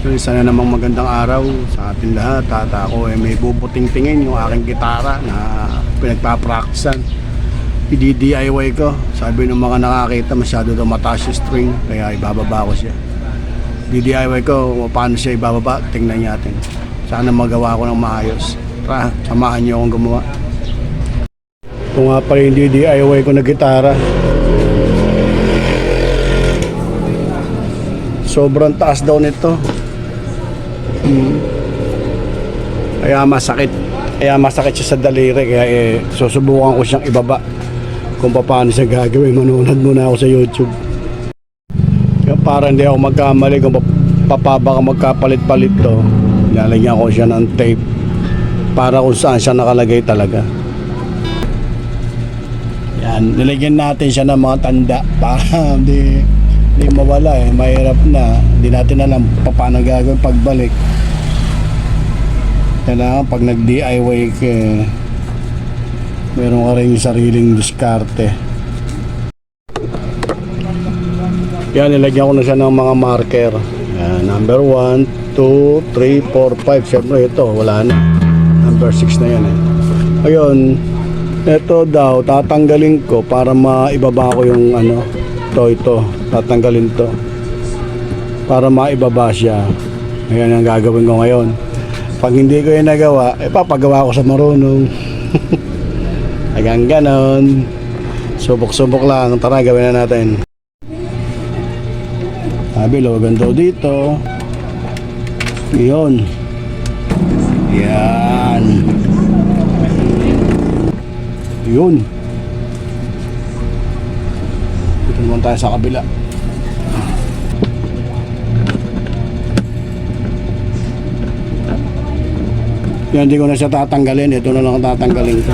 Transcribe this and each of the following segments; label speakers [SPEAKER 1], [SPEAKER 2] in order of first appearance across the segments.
[SPEAKER 1] So, isa na namang magandang araw sa ating lahat at ako ay may bubuting-tingin yung aking gitara na pinagpa-practicean. I-DIY ko. Sabi ng mga nakakita masyado daw mataas yung string kaya ibababa ko siya. DIY ko paano siya ibababa. Tingnan natin. Sana magawa ko ng maayos. Tara, samahan niyo akong gumawa. Ito nga pala yung DIY ko na gitara. Sobrang taas daw nito. Hmm. Kaya masakit. Kaya masakit siya sa daliri. Kaya eh, susubukan ko siyang ibaba. Kung paano siya gagawin. Manonood muna ako sa YouTube. Kaya para hindi ako magkamali kung pa- papaba ka magkapalit-palit to. Lalagyan ko siya ng tape. Para kung saan siya nakalagay talaga. Yan, nilagyan natin siya ng mga tanda para hindi hindi mawala eh, mahirap na. Hindi natin alam pa- paano gagawin pagbalik. Kailangan pag nag-DIY ka, eh, meron ka rin sariling diskarte. Yan, nilagyan ko na siya ng mga marker. Yan, number 1, 2, 3, 4, 5. Siyempre ito, wala na. Number 6 na yan eh. Ayun, ito daw, tatanggalin ko para maibaba ko yung ano, to ito. Tatanggalin to. Para maibaba siya. Ayan ang gagawin ko ngayon. Pag hindi ko yung nagawa, eh papagawa ko sa marunong. Hanggang ganon. Subok-subok lang. Tara, gawin na natin. Sabi, logan daw dito. Yun. Yan. Yun. Dito naman tayo sa kabila. Yan, hindi ko na siya tatanggalin. Ito na lang ang tatanggalin ko.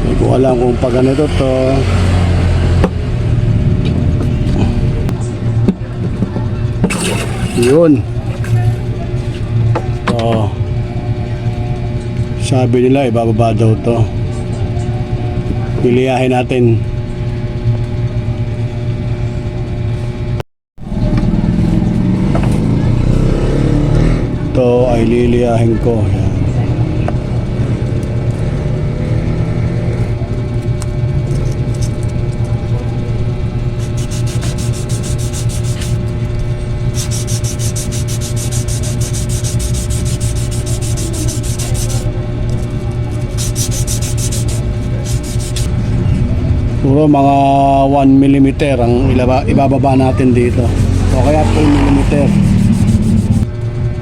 [SPEAKER 1] Hindi ko alam kung pag ganito to. Yun. Oh. Sabi nila ibababa daw to. Piliyahin natin. Ito ay liliyahin ko. Yan. Puro mga 1 mm ang ilaba, ibababa natin dito. O kaya 2 mm.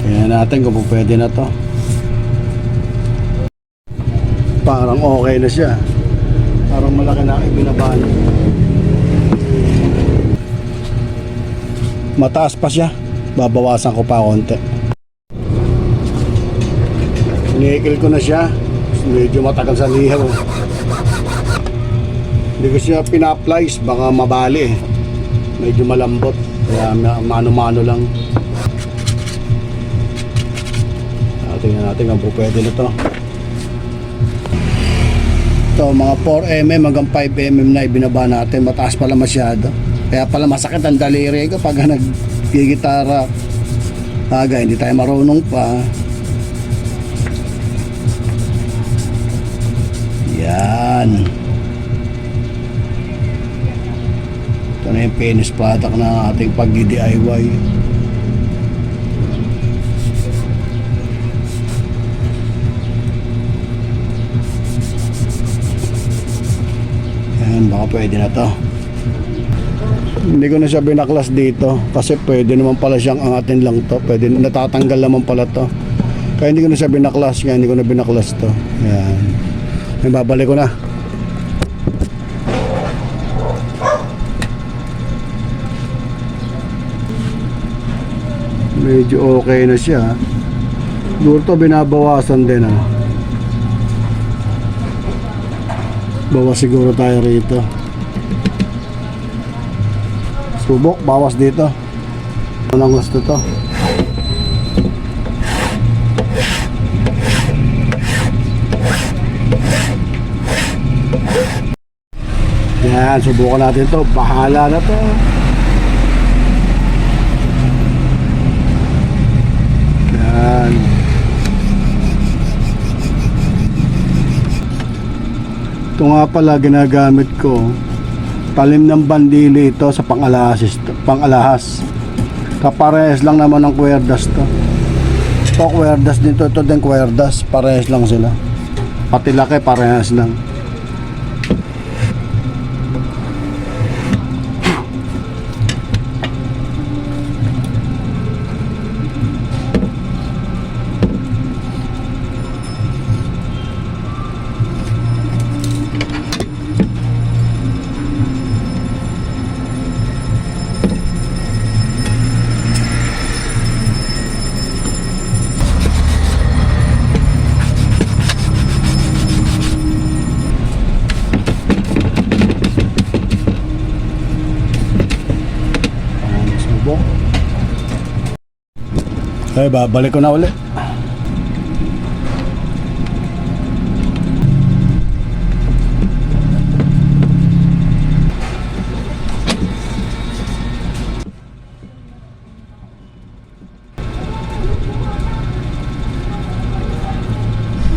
[SPEAKER 1] Kaya natin kung pwede na to. Parang okay na siya. Parang malaki na ibinaba niya. Mataas pa siya. Babawasan ko pa konti. Inikil ko na siya. Medyo matagal sa lihaw. Hindi ko siya pina-applies, baka mabali eh. Medyo malambot. Kaya ma- mano-mano lang. Ah, Tingnan natin kung pwede na to. Ito, mga 4mm hanggang 5mm na ibinaba natin. Mataas pala masyado. Kaya pala masakit ang daliri ko pag nag-gitara. Aga, hindi tayo marunong pa. Yan. Ito na yung finished product ng ating pag-DIY. Yan, baka pwede na to. Hindi ko na siya binaklas dito kasi pwede naman pala siyang angatin lang to. Pwede natatanggal naman pala to. Kaya hindi ko na siya binaklas, kaya hindi ko na binaklas to. Yan. Yan, babalik ko na. Medyo okay na siya. Siguro to binabawasan din ah. Bawas siguro tayo rito. Subok, bawas dito. Anong gusto to? Yan, subukan natin to. Bahala na to. Yan. Ito nga pala ginagamit ko. Talim ng bandili ito sa pang-alahas. Pang-alahas. Kaparehas lang naman ng kwerdas to. Ito kwerdas din to. Ito din kwerdas. Parehas lang sila. Pati laki parehas lang. Ay, babalik ko na ulit.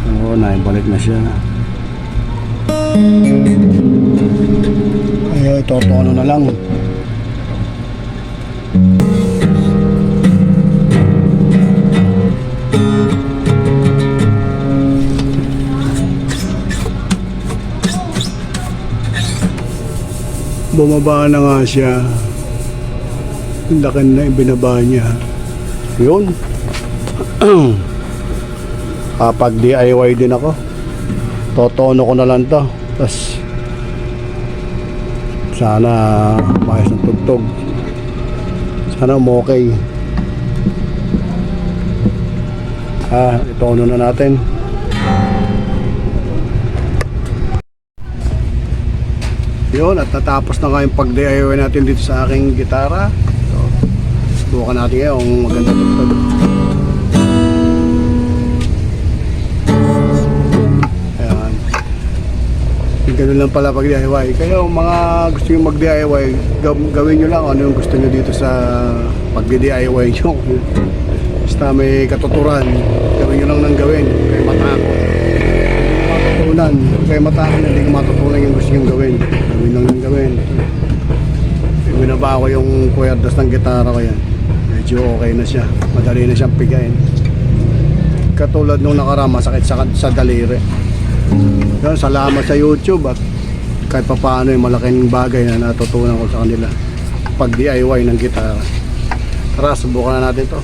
[SPEAKER 1] Oo, naibalik na siya. Ay, totono na lang. Bumaba na nga siya. Ang laki na ibinaba niya. Yun. Kapag DIY din ako. Totono ko na lang to. Tapos sana maayos ng tugtog. Sana okay. Ah, itono na natin. Yun, at natapos na nga yung pag-DIY natin dito sa aking gitara. So, subukan natin ngayon kung maganda tugtog. Ayan. Ganun lang pala pag DIY. Yung mga gusto nyo mag-DIY, gaw- gawin nyo lang ano yung gusto nyo dito sa pag-DIY nyo. Basta may katuturan, gawin. Kaya matakot. Kaya matakot hindi ko matutunan yung gusto nyo gawin. Gawin lang ng gawin. Binaba ko yung kwerdas ng gitara ko yan. Medyo okay na siya. Madali na siyang pigayin. Katulad nung nakarama, sakit sa, sa daliri. Yun, salamat sa YouTube at kahit pa paano yung malaking bagay na natutunan ko sa kanila pag DIY ng gitara. Tara, subukan na natin to.